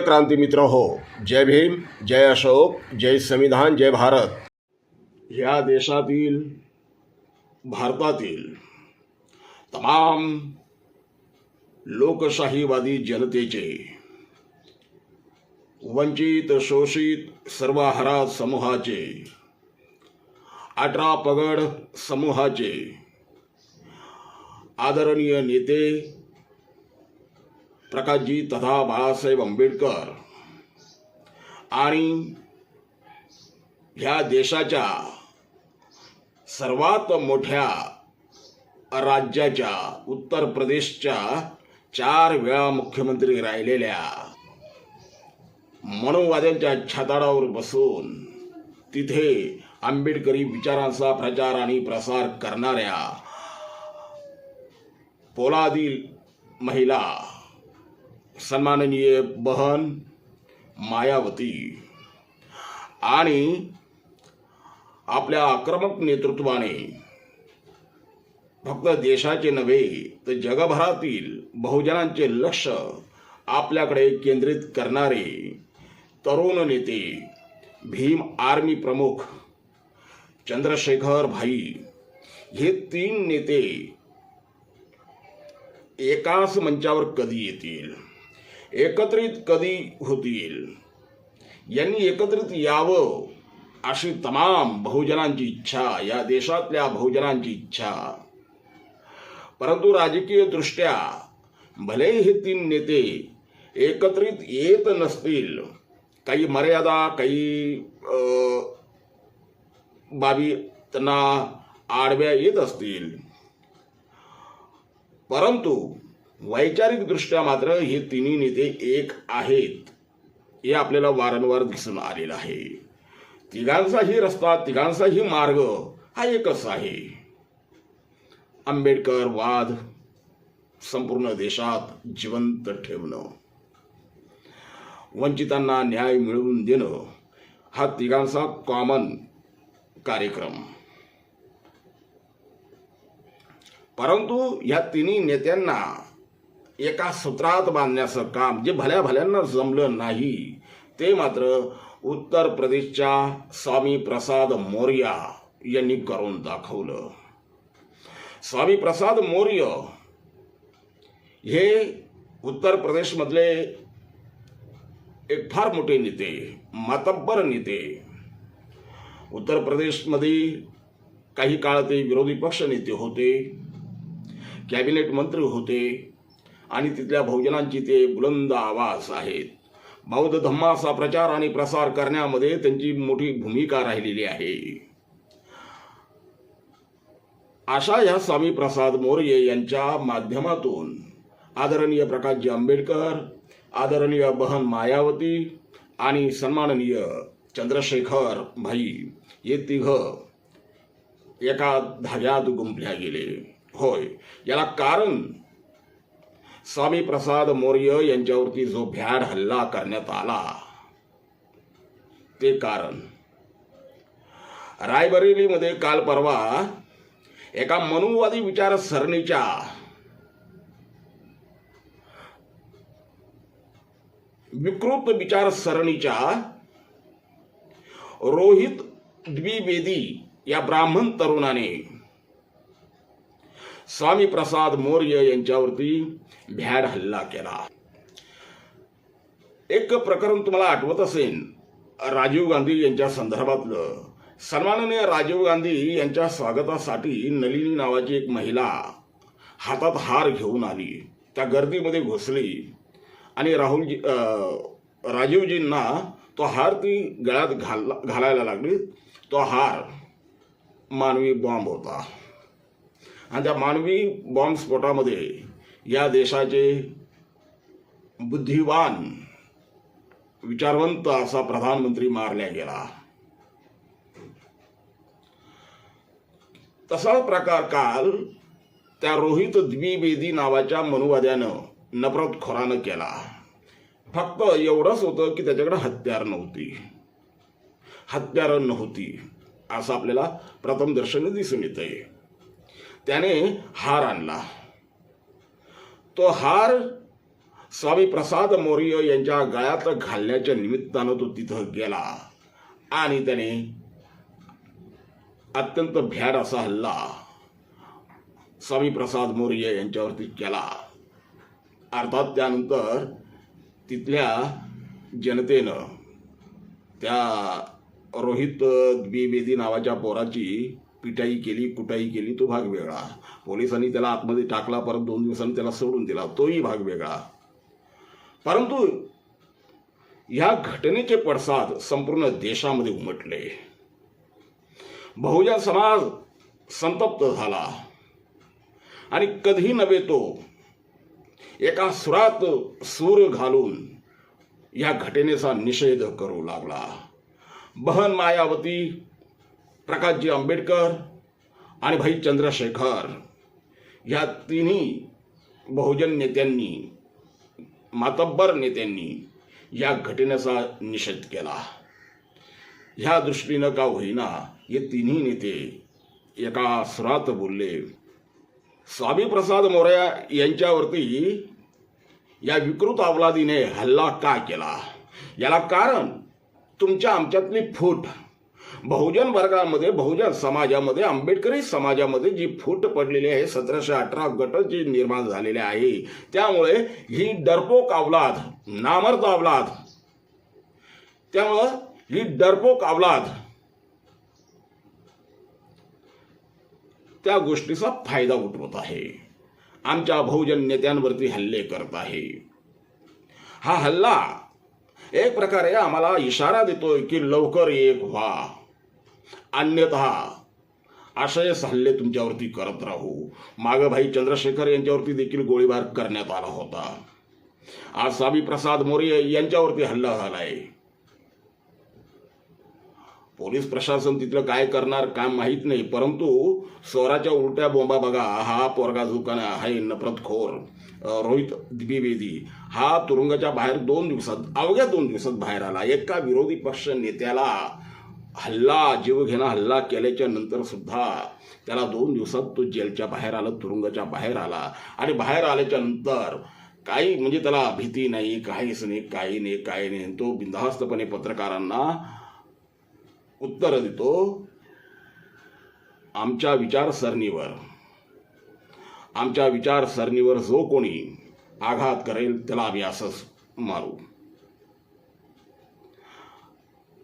क्रांती मित्र हो, जय भीम, जय अशोक, जय संविधान, जय भारत। ह्या देशातील, भारतातील तमाम लोकशाहीवादी जनतेचे वंचित, शोषित सर्वाहारा समूहाचे, अठरा पगड समूहाचे आदरणीय नेते प्रकाशजी तथा बाळासाहेब आंबेडकर आणि ह्या देशाच्या सर्वात मोठ्या राज्याच्या उत्तर प्रदेशच्या चार वेळा मुख्यमंत्री राहिलेल्या मनोवाद्यांच्या छाताडावर बसून तिथे आंबेडकरी विचारांचा प्रचार आणि प्रसार करणाऱ्या पोलादी महिला सन्माननीय बहन मायावती. आणि आपल्या आक्रमक नेतृत्वाने फक्त देशाचे नव्हे तर जगभरातील बहुजनांचे लक्ष आपल्याकडे केंद्रित करणारे तरुण नेते भीम आर्मी प्रमुख चंद्रशेखर भाई हे तीन नेते एकाच मंचावर कधी येतील? एकत्रित कधी होतील? यांनी एकत्रित यावं अशी तमाम बहुजनांची इच्छा या देशातल्या बहुजनांची इच्छा. परंतु राजकीय दृष्ट्या हे तीन नेते एकत्रित येत नसतील काही मर्यादा काही बाबी त्यांना आडव्या येत असतील. परंतु वैचारिकदृष्ट्या मात्र हे तिन्ही नेते एक आहेत हे आपल्याला वारंवार दिसून आलेलं आहे. तिघांचाही रस्ता तिघांचाही मार्ग हा एकच आहे. आंबेडकर वाद संपूर्ण देशात जिवंत ठेवणं वंचितांना न्याय मिळवून देणं हा तिघांचा कॉमन कार्यक्रम. परंतु या तिन्ही नेत्यांना एका सूत्रात बांधण्याचं काम जे भल्या भल्यांना जमलं नाही ते मात्र उत्तर प्रदेशच्या स्वामी प्रसाद मौर्या यांनी करून दाखवलं. स्वामी प्रसाद मौर्य हे उत्तर प्रदेशमधले एक फार मोठे नेते मातब्बर नेते. उत्तर प्रदेशमध्ये काही काळ ते विरोधी पक्ष नेते होते कॅबिनेट मंत्री होते आणि तिथल्या बहुजनांची ते बुलंद आवाज आहेत. बौद्ध धम्माचा प्रचार आणि प्रसार करण्यामध्ये त्यांची मोठी भूमिका राहिलेली आहे. अशा या स्वामी प्रसाद मौर्य यांच्या माध्यमातून आदरणीय प्रकाशजी आंबेडकर आदरणीय बहन मायावती आणि सन्माननीय चंद्रशेखर भाई हे तिघ एका धाग्यात गुंफल्या गेले. होय याला कारण स्वामी प्रसाद मौर्य यांच्यावरती जो भ्याड हल्ला करण्यात आला ते कारण. रायबरेलीमध्ये काल परवा एका मनुवादी विचारसरणीच्या विकृत विचारसरणीच्या रोहित द्विवेदी या ब्राह्मण तरुणाने स्वामी प्रसाद मौर्य यांच्यावरती भ्याड हल्ला केला. एक प्रकरण तुम्हाला आठवत असेल राजीव गांधी यांच्या संदर्भातलं. सन्माननीय राजीव गांधी यांच्या स्वागतासाठी नलिनी नावाची एक महिला हातात हार घेऊन आली. त्या गर्दीमध्ये घुसली आणि राहुलजी राजीवजींना तो हार ती गळ्यात घाल घालायला लागली. तो हार मानवी बॉम्ब होता. आणि त्या मानवी बॉम्बस्फोटामध्ये या देशाचे बुद्धिवान विचारवंत असा प्रधानमंत्री मारल्या गेला. तसा प्रकार काल त्या रोहित द्विवेदी नावाच्या मनुवाद्यानं नफरतखोरानं केला. फक्त एवढंच होतं की त्याच्याकडे हत्यार नव्हती. हत्यारं नव्हती असं आपल्याला प्रथम दर्शन दिसून येतंय. त्याने हार आणला. तो हार स्वामी प्रसाद मौर्य यांच्या गळ्यात घालण्याच्या निमित्तानं तो तिथं गेला आणि त्याने अत्यंत भ्याड असा हल्ला स्वामी प्रसाद मौर्य यांच्यावरती केला. अर्थात त्यानंतर तिथल्या जनतेनं त्या रोहित द्विवेदी नावाच्या पोराची पिटाई केली कुटाई केली तो भाग वेगळा. पोलिसांनी त्याला आतमध्ये टाकला परत दोन दिवसांनी त्याला सोडून दिला. तोही भाग वेगळा. परंतु ह्या घटनेचे पडसाद संपूर्ण देशामध्ये उमटले. बहुजन समाज संतप्त झाला. आणि कधी नव्हे तो एका सुरात सूर घालून या घटनेचा निषेध करू लागला. बहन मायावती प्रकाशजी आंबेडकर आणि भाई चंद्रशेखर ह्या तिन्ही बहुजन नेत्यांनी मातब्बर नेत्यांनी या घटनेचा निषेध केला. ह्या दृष्टीनं का होईना हे तिन्ही नेते एका सुरात बोलले. स्वामी प्रसाद मोर्या यांच्यावरती या विकृत अवलादीने हल्ला का केला? याला कारण तुमच्या आमच्यातली फूट. बहुजन वर्गामध्ये बहुजन समाजामध्ये आंबेडकरी समाजामध्ये जी फूट पडलेली आहे सतराशे अठरा गट जी निर्माण झालेले आहे त्यामुळे ही डरपोक अवलाद नामर्द अवलाद त्यामुळं ही डरपोक अवलाद त्या गोष्टीचा फायदा उठवत आहे. आमच्या बहुजन नेत्यांवरती हल्ले करत आहे. हा हल्ला एक प्रकारे आम्हाला इशारा देतोय की लवकर एक व्हा. अन्यथा आशयस हल्ले तुमच्यावरती करत राहू. मागं भाई चंद्रशेखर यांच्यावरती देखील गोळीबार करण्यात आला होता. आज स्वामी प्रसाद मोरे यांच्यावरती हल्ला झालाय. पोलीस प्रशासन तिथलं काय करणार काय माहीत नाही परंतु स्वराच्या उलट्या बोंबा बघा हा पोरगा जो हाय नफरतखोर. रोहित द्विवेदी हा तुरुंगाच्या बाहेर दोन दिवसात अवघ्या दोन दिवसात बाहेर आला. एका विरोधी पक्ष नेत्याला हल्ला जीवघेणा हल्ला केल्याच्यानंतर सुद्धा त्याला दोन दिवसात तो जेलच्या बाहेर आला तुरुंगाच्या बाहेर आला. आणि बाहेर आल्याच्यानंतर काही म्हणजे त्याला भीती नाही काहीच नाही काही नाही काही नाही. तो बिनधास्तपणे पत्रकारांना उत्तर देतो आमच्या विचारसरणीवर आमच्या विचारसरणीवर जो कोणी आघात करेल त्याला आम्ही असंच मारू.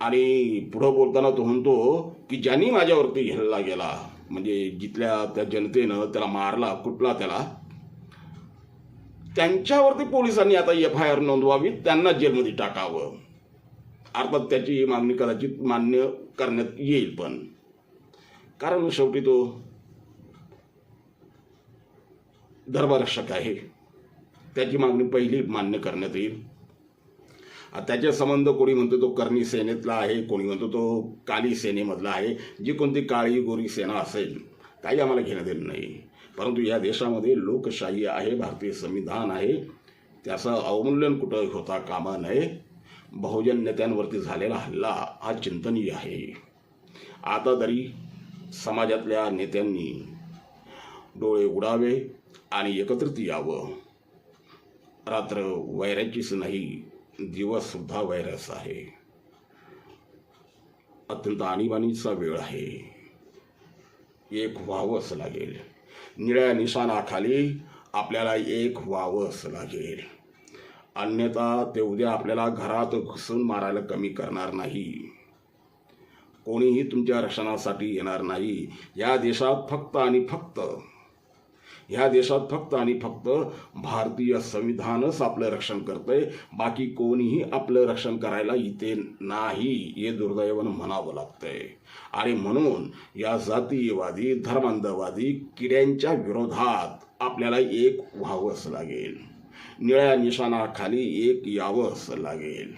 आणि पुढं बोलताना तो म्हणतो की ज्यांनी माझ्यावरती हल्ला गेला म्हणजे जिथल्या त्या जनतेनं त्याला मारला कुठला त्याला त्यांच्यावरती पोलिसांनी आता एफ आय आर नोंदवावी त्यांना जेलमध्ये टाकावं. अर्थात त्याची मागणी कदाचित मान्य करण्यात येईल पण. कारण शेवटी तो धर्मरक्षक आहे. त्याची मागणी पहिली मान्य करण्यात येईल. त्याचे संबंध कोणी म्हणतो तो कर्णी सेनेतला आहे कोणी म्हणतो तो काली सेनेमधला आहे जी कोणती काळी गोरी सेना असेल काही आम्हाला घेणं देणं नाही. परंतु या देशामध्ये लोकशाही आहे भारतीय संविधान आहे त्याचं अवमूल्यन कुठं होता कामा नये. बहुजन नेत्यांवरती झालेला हल्ला हा चिंतनीय आहे. आता तरी समाजातल्या नेत्यांनी डोळे उडावे आणि एकत्रित यावं. रात्र वैराचीच नाही दिवससुद्धा वैरस आहे. अत्यंत आणीबाणीचा वेळ आहे. एक व्हावंच लागेल. निळ्या निशाणाखाली आपल्याला एक व्हावंच लागेल. अन्यथा ते उद्या आपल्याला घरात घुसून मारायला कमी करणार नाही. कोणीही तुमच्या रक्षणासाठी येणार नाही. या देशात फक्त आणि फक्त ह्या देशात फक्त आणि फक्त भारतीय संविधानच आपलं रक्षण करतंय. बाकी कोणीही आपलं रक्षण करायला इथे नाही हे दुर्दैवानं म्हणावं लागतंय. आणि म्हणून या जातीयवादी धर्मांधवादी किड्यांच्या विरोधात आपल्याला एक व्हावंच लागेल. निळ्या निशाणाखाली एक यावंच लागेल.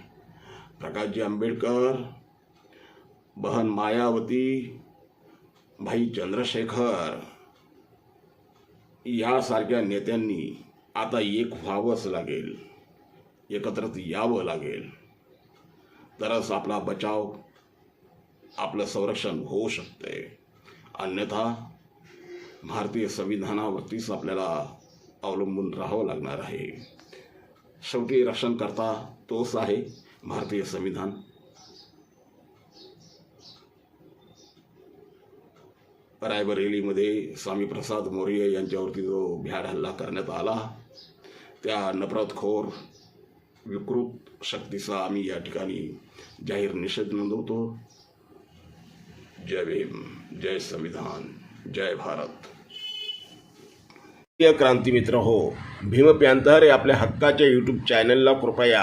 प्रकाशजी आंबेडकर बहन मायावती भाई चंद्रशेखर. यासारख्या नेत्यांनी आता एक व्हावंच लागेल. एकत्रच यावं लागेल. तरच आपला बचाव आपलं संरक्षण होऊ शकते. अन्यथा भारतीय संविधानावरतीच आपल्याला अवलंबून राहावं लागणार आहे. शेवटी रक्षण करता तोच आहे भारतीय संविधान. रायबरेलीमध्ये स्वामी प्रसाद मौर्य यांच्यावरती जो भ्याड हल्ला करण्यात आला त्या नफरतखोर विकृत शक्तीचा आम्ही या ठिकाणी जाहीर निषेध नोंदवतो. जय भीम जय संविधान जय भारत. प्रिय क्रांती मित्र हो भीम प्यांतर हे आपल्या हक्काच्या यूट्यूब चॅनलला कृपया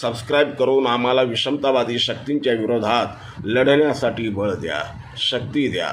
सबस्क्राईब करून आम्हाला विषमतावादी शक्तींच्या विरोधात लढण्यासाठी बळ द्या शक्ती द्या.